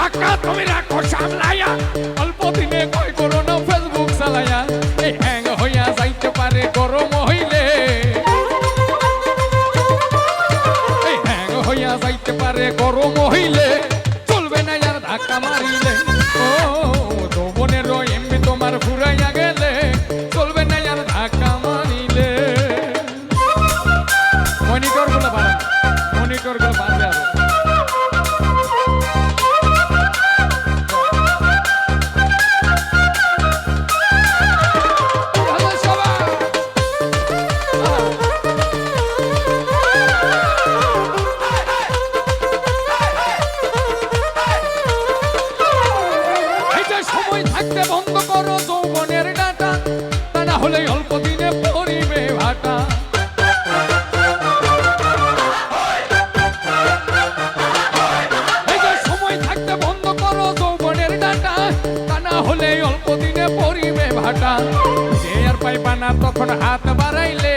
ধাক্কা তুমি রাখো সামলাইয়া অল্প দিনে কয় করো না ফেসবুক চালাইয়া এই হ্যাং হইয়া যাইতে পারে গরম হইলে। এই হ্যাং হইয়া যাইতে পারে গরম হইলে। চলবে না আর ধাক্কা মারিলে। থাকতে বন্ধ করো যৌবনের ডাটা, তা না হলে অল্প দিনে পরিবে ভাটা। সময় থাকতে বন্ধ করো যৌবনের অল্প দিনে পরিবে ভাটা। যে তখন হাত বাড়াইলে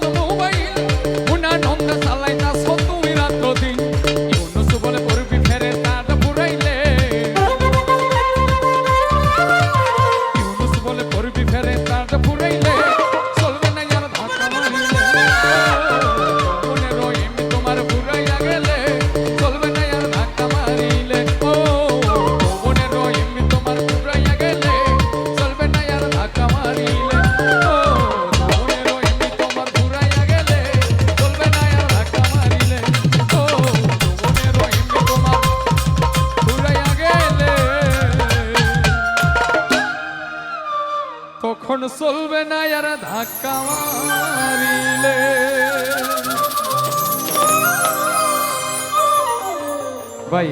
তখন চলবে না আর ধাক্কা মারিলে। ভাই